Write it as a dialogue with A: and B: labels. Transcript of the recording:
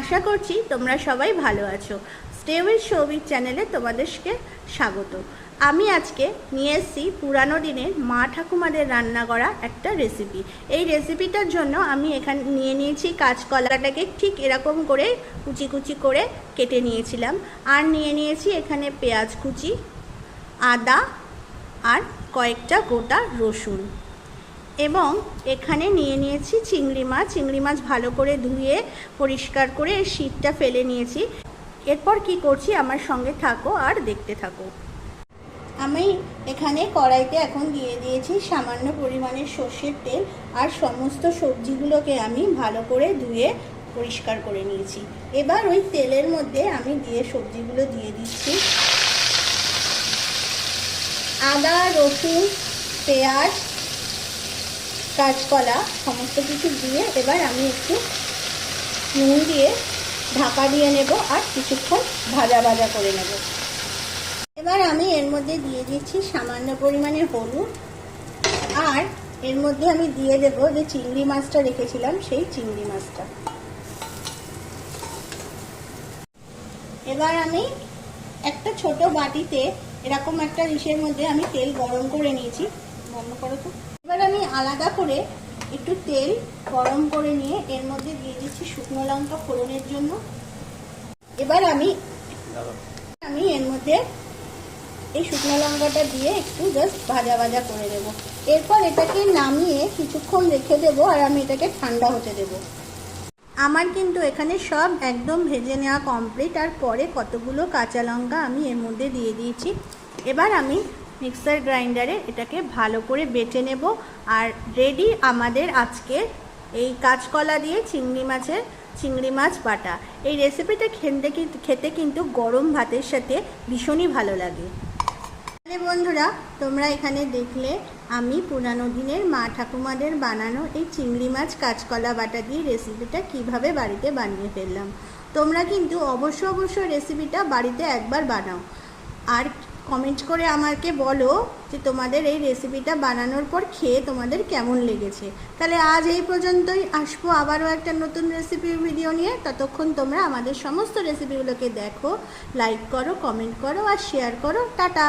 A: আশা করছি তোমরা সবাই ভালো আছো। স্টে উইথ চ্যানেলে তোমাদেরকে স্বাগত। আমি আজকে নিয়ে এসেছি পুরানো দিনের মা ঠাকুমাদের রান্না করা একটা রেসিপি এই রেসিপিটার জন্য আমি এখানে নিয়ে নিয়েছি কাঁচকলাটাকে ঠিক এরকম করে কুচি কুচি করে কেটে নিয়েছিলাম। আর নিয়ে নিয়েছি এখানে পেঁয়াজ কুচি, আদা আর কয়েকটা গোটা রসুন। এবং এখানে নিয়ে নিয়েছি চিংড়ি মাছ। চিংড়ি মাছ ভালো করে ধুয়ে, পরিষ্কার করে শীতটা ফেলে নিয়েছি। এরপর কি করছি? আমার সঙ্গে থাকো আর দেখতে থাকো। আমি এখানে কড়াইতে এখন দিয়ে দিয়েছি সামান্য পরিমাণের সর্ষের তেল আর সমস্ত সবজিগুলোকে আমি ভালো করে ধুয়ে, পরিষ্কার করে নিয়েছি। এবার ওই তেলের মধ্যে আমি দিয়ে সবজিগুলো দিয়ে দিচ্ছি, আদা, রসুন, পেঁয়াজ কাঁচকলা সমস্ত কিছু দিয়ে এবার আমি একটু নুন দিয়ে ঢাকা দিয়ে নেব আর কিছুক্ষণ ভাজা ভাজা করে নেব। এবার আমি এর মধ্যে দিয়ে দিচ্ছি সামান্য পরিমাণে হলুদ আর এর মধ্যে আমি দিয়ে দেব যে চিংড়ি মাছটা রেখেছিলাম, সেই চিংড়ি মাছটা। এবার আমি একটা ছোট বাটিতে এরকম একটা ডিশের মধ্যে আমি তেল গরম করে নিয়েছি। বন্ধ করো তো। আলাদা করে একটু তেল গরম করে নিয়ে এর মধ্যে দিয়ে দিচ্ছি শুকনো লঙ্কা ফোড়নের জন্য। এবার আমি আমি এর মধ্যে এই শুকনো লঙ্কাটা দিয়ে একটু জাস্ট ভাজা ভাজা করে দেবো। এরপর এটাকে নামিয়ে কিছুক্ষণ রেখে দেবো আর আমি এটাকে ঠান্ডা হতে দেবো। আমার কিন্তু এখানে সব একদম ভেজে নেওয়া কমপ্লিট আর পরে কতগুলো কাঁচা লঙ্কা আমি এর মধ্যে দিয়ে দিয়েছি। এবার আমি মিক্সার গ্রাইন্ডারে এটাকে ভালো করে বেটে নেব। আর রেডি আমাদের আজকে এই কাঁচকলা দিয়ে চিংড়ি মাছের চিংড়ি মাছ বাটা। এই রেসিপিটা খেতে খেতে কিন্তু গরম ভাতের সাথে ভীষণই ভালো লাগে। তাহলে বন্ধুরা, তোমরা এখানে দেখলে আমি পুরানো দিনের মা ঠাকুমাদের বানানো এই চিংড়ি মাছ কাঁচকলা বাটা দিয়ে রেসিপিটা কীভাবে বাড়িতে বানিয়ে ফেললাম। তোমরা কিন্তু অবশ্য অবশ্য রেসিপিটা বাড়িতে একবার বানাও। আর কমেন্ট করে আমাকে বলো যে তোমাদের এই রেসিপিটা বানানোর পর খেয়ে তোমাদের কেমন লেগেছে। তাহলে আজ এই পর্যন্তই। আসব আবারও একটা নতুন রেসিপি ভিডিও নিয়ে। ততক্ষণ তোমরা আমাদের সমস্ত রেসিপিগুলোকে দেখো লাইক করো কমেন্ট করো আর শেয়ার করো। টাটা!